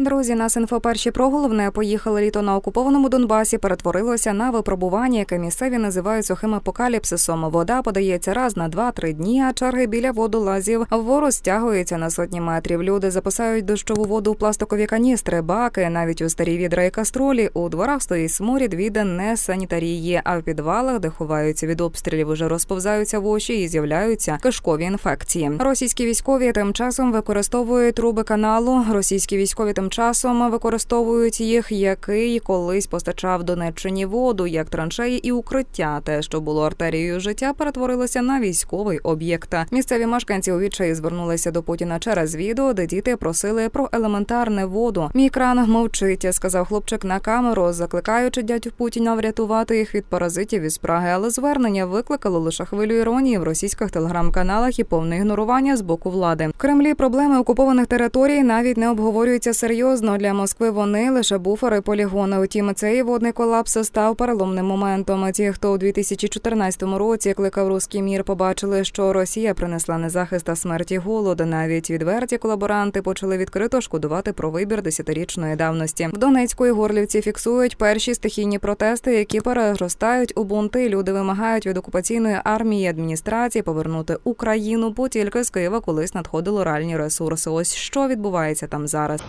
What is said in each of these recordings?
Друзі, нас інфо перші про головне поїхали літо на окупованому Донбасі. Перетворилося на випробування, яке місцеві називають сухим апокаліпсисом. Вода подається раз на два-три дні, а черги біля водолазів вгору стягуються на сотні метрів. Люди запасають дощову воду в пластикові каністри, баки, навіть у старі відра і каструлі. У дворах стоїть сморід від несанітарії, а в підвалах, де ховаються від обстрілів, уже розповзаються воші і з'являються кишкові інфекції. Російські військові тим часом використовують труби каналу. Російські військові тим часом використовують їх, який колись постачав Донеччині воду, як траншеї і укриття. Те, що було артерією життя, перетворилося на військовий об'єкт. Місцеві мешканці у відчаї звернулися до Путіна через відео, де діти просили про елементарне воду. Мій кран мовчить, сказав хлопчик на камеру, закликаючи дядю Путіна врятувати їх від паразитів із Праги. Але звернення викликало лише хвилю іронії в російських телеграм-каналах і повне ігнорування з боку влади. В Кремлі проблеми окупованих територій навіть не обговорюються серйозно. Для Москви вони лише буфери полігони. Утім, цей водний колапс став переломним моментом. Ті, хто у 2014 році кликав руський мір, побачили, що Росія принесла не захист а смерті голоду. Навіть відверті колаборанти почали відкрито шкодувати про вибір десятирічної давності. В Донецьку і Горлівці фіксують перші стихійні протести, які переростають у бунти. Люди вимагають від окупаційної армії адміністрації повернути Україну, бо тільки з Києва колись надходили реальні ресурси. Ось що відбувається там зараз.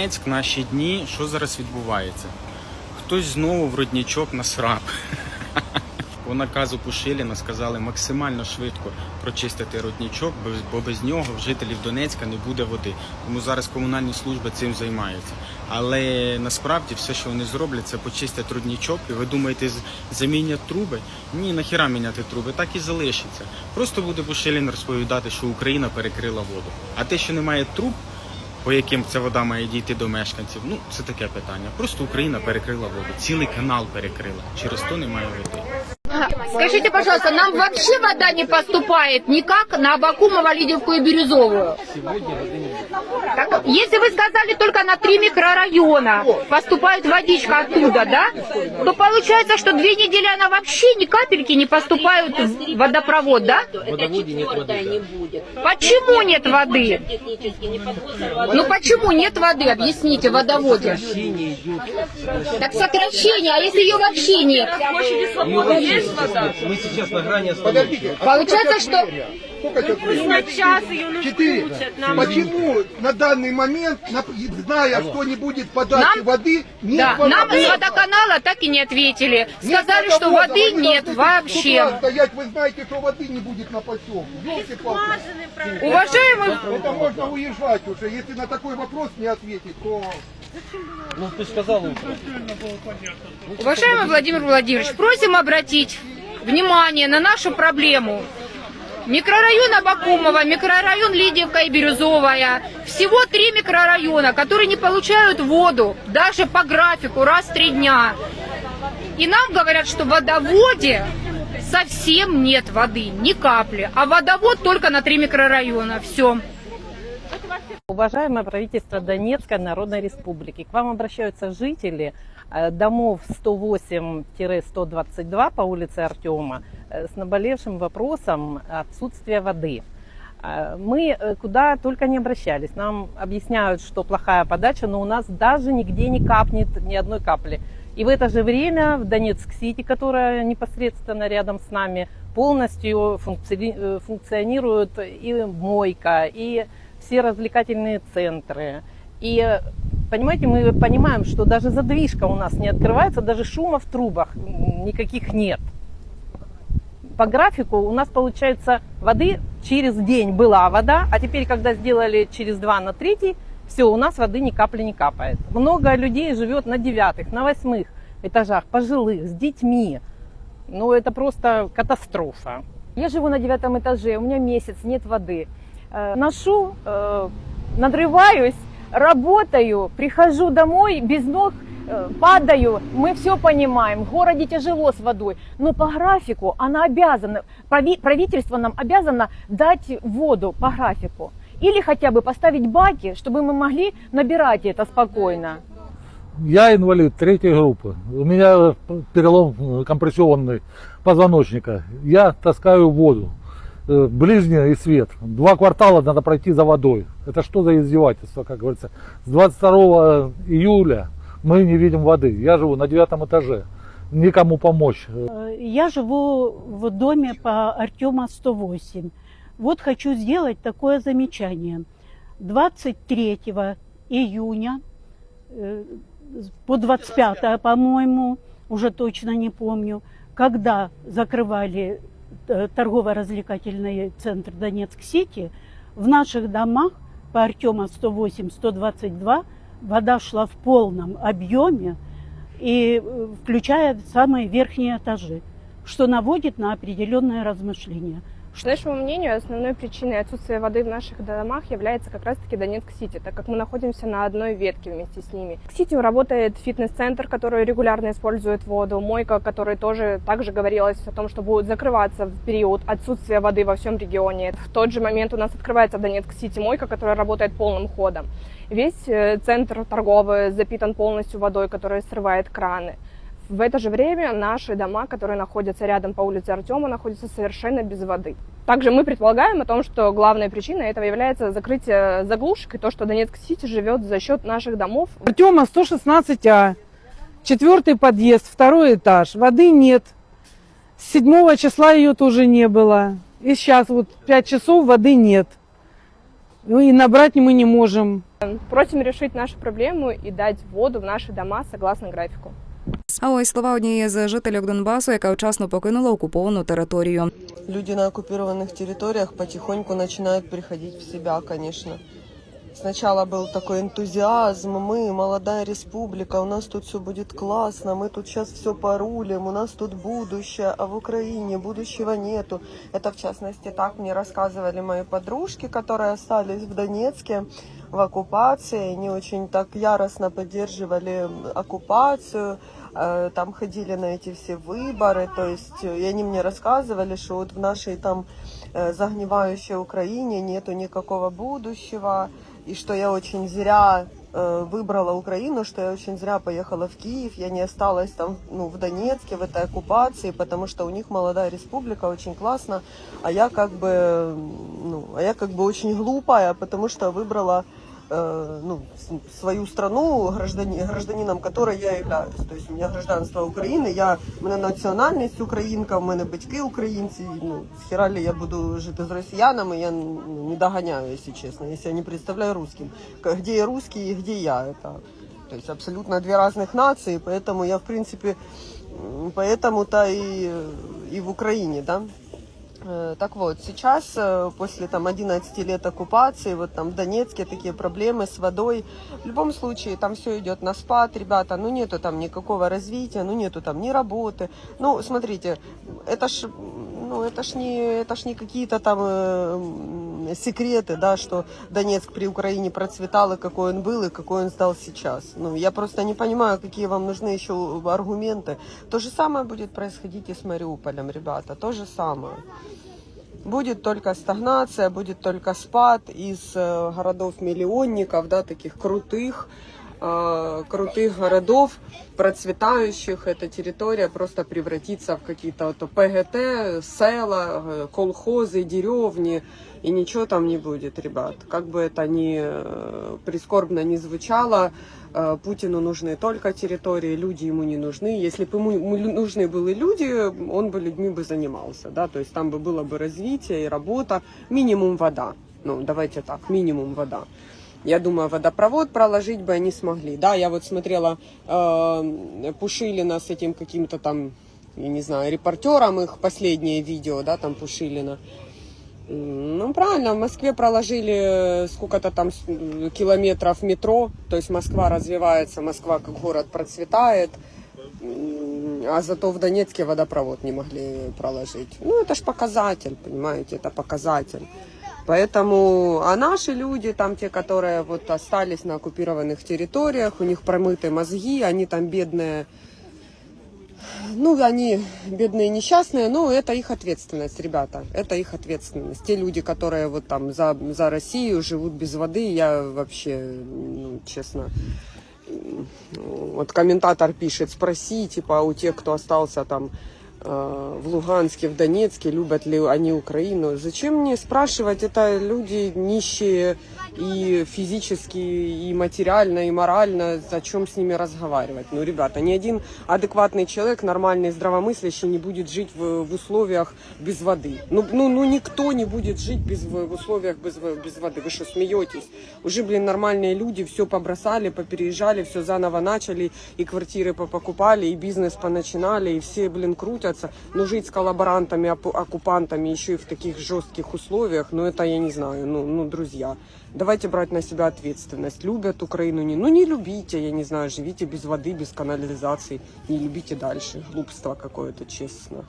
Донецьк, наші дні, що зараз відбувається? Хтось знову в роднічок насрав. По наказу Пушиліна сказали максимально швидко прочистити роднічок, бо- без нього в жителів Донецька не буде води. Тому зараз комунальні служби цим займаються. Але насправді все, що вони зроблять, це почистять роднічок. І ви думаєте, замінять труби? Ні, нахіра міняти труби, так і залишиться. Просто буде Пушилін розповідати, що Україна перекрила воду. А те, що немає труб, по яким ця вода має дійти до мешканців. Ну, це таке питання. Просто Україна перекрила воду, цілий канал перекрила. Через то немає води. Скажите, пожалуйста, нам вообще вода не поступает никак на Абакумова, Лидевку и Бирюзовую? Так, если вы сказали только на три микрорайона поступает водичка оттуда, да? То получается, что две недели она вообще ни капельки не поступает в водопровод, да? водоводе нет воды. да. Почему нет воды? Ну почему нет воды? Объясните в водоводе. Так сокращение, а если ее вообще нет? Мы сейчас на грани. Получается, что Сейчас ее ну Четыре. включат нам. Почему на данный момент, на- зная, что не будет подачи Нам- воды, нет Да, нам из водоканала так и не ответили. Нет Сказали, что водовода, воды вы нет вообще. стоять, вы знаете, что воды не будет на поселке. Ёлки-палки. Скважины Уважаемый, Это можно уезжать уже. Если на такой вопрос не ответить, то... Ну, ты сказал уже. уважаемый Владимир Владимирович, просим обратить внимание на нашу проблему. Микрорайон Абакумова, микрорайон Лидиевка и Бирюзовая. Всего три микрорайона, которые не получают воду даже по графику раз в три дня. И нам говорят, что в водоводе совсем нет воды, ни капли. А водовод только на три микрорайона. Все. Уважаемое правительство Донецкой Народной Республики, к вам обращаются жители э, домов 108-122 по улице Артема э, с наболевшим вопросом отсутствия воды. Э, Мы куда только не обращались. Нам объясняют, что плохая подача, но у нас даже нигде не капнет ни одной капли. И в это же время в Донецк-Сити, которая непосредственно рядом с нами, полностью функци- функционирует и мойка, и все развлекательные центры. И, понимаете, мы понимаем, что даже задвижка у нас не открывается, даже шума в трубах никаких нет. По графику у нас получается воды через день была вода, а теперь, когда сделали через два на третий, все, у нас воды ни капли не капает. Много людей живет на девятых, на восьмых этажах, пожилых, с детьми. Ну, это просто катастрофа. Я живу на девятом этаже, у меня месяц, нет воды. Э, Ношу, э, надрываюсь, работаю, прихожу домой без ног, э, падаю. Мы все понимаем, в городе тяжело с водой, но по графику она обязана, прави- правительство нам обязано дать воду по графику. Или хотя бы поставить баки, чтобы мы могли набирать это спокойно. Я инвалид третьей группы. У меня перелом компрессионный позвоночника. Я таскаю воду. Э, ближний и свет. Два квартала надо пройти за водой. Это что за издевательство, как говорится. С 22 июля мы не видим воды. Я живу на девятом этаже. Никому помочь. Э, Я живу в доме по Артема 108. Вот хочу сделать такое замечание. 23 июня э, по 25, по-моему, уже точно не помню, когда закрывали торгово-развлекательный центр Донецк-Сити, в наших домах по Артема 108-122 вода шла в полном объеме, и э, включая самые верхние этажи, что наводит на определенное размышление. По нашему мнению, основной причиной отсутствия воды в наших домах является как раз-таки Донецк-Сити, так как мы находимся на одной ветке вместе с ними. В Сити работает фитнес-центр, который регулярно использует воду, мойка, который тоже также говорилось о том, что будет закрываться в период отсутствия воды во всем регионе. В тот же момент у нас открывается Донецк-Сити мойка, которая работает полным ходом. Весь э, центр торговый запитан полностью водой, которая срывает краны. В это же время наши дома, которые находятся рядом по улице Артема, находятся совершенно без воды. Также мы предполагаем о том, что главной причиной этого является закрытие заглушек и то, что Донецк-Сити живет за счет наших домов. Артема 116А, четвертый подъезд, второй этаж. Воды нет. С 7 числа ее тоже не было. И сейчас вот 5 часов воды нет. Ну и набрать мы не можем. Просим решить нашу проблему и дать воду в наши дома согласно графику. А ось слова однієї з жительок Донбасу, яка вчасно покинула окуповану територію. Люди на оккупированных территориях потихоньку начинают приходить в себя, конечно. Сначала был такой энтузиазм, мы, молодая республика, у нас тут все будет классно, мы тут сейчас все порулим, у нас тут будущее, а в Украине будущего нету. Это в частности так мне рассказывали мои подружки, которые остались в Донецке в оккупации, они очень так яростно поддерживали оккупацию, э, там ходили на эти все выборы, то есть, э, и они мне рассказывали, что вот в нашей там э, загнивающей Украине нету никакого будущего, и что я очень зря э, выбрала Украину, что я очень зря поехала в Киев, я не осталась там, ну, в Донецке, в этой оккупации, потому что у них молодая республика, очень классно, а я как бы, ну, а я как бы очень глупая, потому что выбрала э, ну, с- свою страну, граждани, гражданином которой я являюсь. То есть у меня гражданство України, я, у мене національність українка, у мене батьки українці. Ну, хіра ли я буду жити з росіянами, я ну, не доганяю, если честно, если я не представляю русским. К- Где я русский и где я, это то есть абсолютно две разных нации, поэтому я, в принципе, м, поэтому-то и, и в Украине, да. Э, Так вот, сейчас, э, после там 11 лет оккупации, вот там в Донецке такие проблемы с водой. В любом случае, там все идет на спад, ребята, ну нету там никакого развития, ну нету там ни работы. Ну, смотрите, это ж, ну, это ж не, это ж не какие-то там э, м, секреты, да, что Донецк при Украине процветал, и какой он был, и какой он стал сейчас. Ну, я просто не понимаю, какие вам нужны еще аргументы. То же самое будет происходить и с Мариуполем, ребята, то же самое. Будет только стагнация, будет только спад из э, городов-миллионников, да, таких крутых, э, крутых городов, процветающих. Эта территория просто превратится в какие-то вот ПГТ, села, э, колхозы, деревни, и ничего там не будет, ребят. Как бы это ни э, прискорбно не звучало, Путину нужны только территории, люди ему не нужны. Если бы ему нужны были люди, он бы людьми бы занимался, да, то есть там бы было бы развитие и работа, минимум вода. Ну, давайте так, минимум вода. Я думаю, водопровод проложить бы они смогли. Да, я вот смотрела э, Пушилина с этим каким-то там, я не знаю, репортером их последнее видео, да, там Пушилина. Ну, правильно, в Москве проложили сколько-то там м, километров метро, то есть Москва развивается, Москва как город процветает, а зато в Донецке водопровод не могли проложить. Ну, это ж показатель, понимаете, это показатель. Поэтому, а наши люди, там те, которые вот остались на оккупированных территориях, у них промыты мозги, они там бедные, ну, они бедные несчастные, но это их ответственность, ребята, это их ответственность. Те люди, которые вот там за, за Россию живут без воды, я вообще, ну, честно, вот комментатор пишет, спроси, типа, у тех, кто остался там в Луганске, в Донецке, любят ли они Украину. Зачем мне спрашивать? Это люди нищие и физически, и материально, и морально. Зачем с ними разговаривать? Ну, ребята, ни один адекватный человек, нормальный, здравомыслящий, не будет жить в, в условиях без воды. Ну, ну, ну, никто не будет жить без, в в условиях без, в- без воды. Вы что, смеетесь? Уже, блин, нормальные люди все побросали, попереезжали, все заново начали, и квартиры покупали, и бизнес поначинали, и все, блин, крутятся. Но жить с коллаборантами, оп- оккупантами еще и в таких жестких условиях, ну, это я не знаю, ну, ну, друзья. Давайте брать на себя ответственность. Любят Украину, не, ну не любите, я не знаю, живите без воды, без канализации, не любите дальше. Глупство какое-то, честно.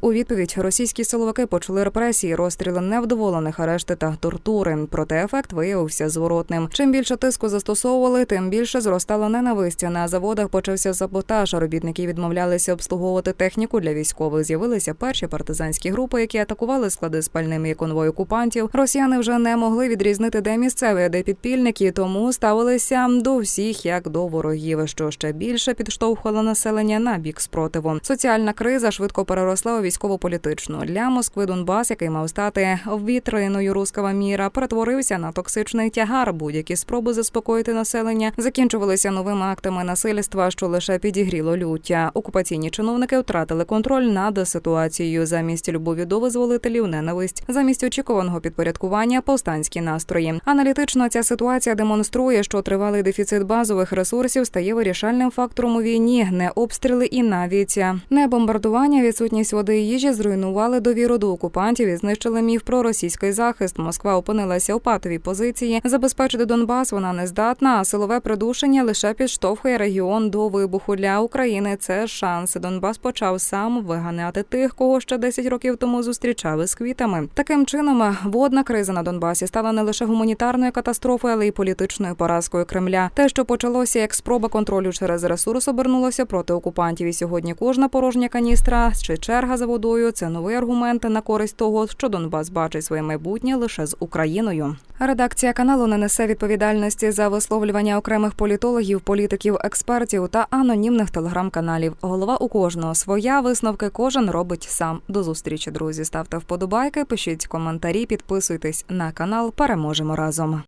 У відповідь російські силовики почали репресії, розстріли невдоволених, арешти та тортури. Проте ефект виявився зворотним. Чим більше тиску застосовували, тим більше зростала ненависть. На заводах почався саботаж. Робітники відмовлялися обслуговувати техніку для військових. З'явилися перші партизанські групи, які атакували склади з пальними і конвой окупантів. Росіяни вже не могли відрізнити, де місцеві, де підпільники, тому ставилися до всіх як до ворогів, що ще більше підштовхувало населення на бік спротиву. Соціальна криза швидко переросла військово-політичну. Для Москви Донбас, який мав стати вітриною руского міра, перетворився на токсичний тягар. Будь-які спроби заспокоїти населення закінчувалися новими актами насильства, що лише підігріло люття. Окупаційні чиновники втратили контроль над ситуацією. Замість любові до визволителів ненависть, замість очікуваного підпорядкування повстанські настрої. Аналітично ця ситуація демонструє, що тривалий дефіцит базових ресурсів стає вирішальним фактором у війні. Не обстріли і навіть не бомбардування, відсутність води і їжі зруйнували довіру до окупантів і знищили міф про російський захист. Москва опинилася у патовій позиції. Забезпечити Донбас вона не здатна. А силове придушення лише підштовхує регіон до вибуху для України. Це шанс. Донбас почав сам виганяти тих, кого ще 10 років тому зустрічали з квітами. Таким чином, водна криза на Донбасі стала не лише гуманітарною катастрофою, але й політичною поразкою Кремля. Те, що почалося як спроба контролю через ресурс, обернулося проти окупантів. І сьогодні кожна порожня каністра чи черга за водою це новий аргумент на користь того, що Донбас бачить своє майбутнє лише з Україною. Редакція каналу не несе відповідальності за висловлювання окремих політологів, політиків, експертів та анонімних телеграм-каналів. Голова у кожного своя висновки кожен робить сам. До зустрічі, друзі. Ставте вподобайки, пишіть коментарі, підписуйтесь на канал. Переможемо разом.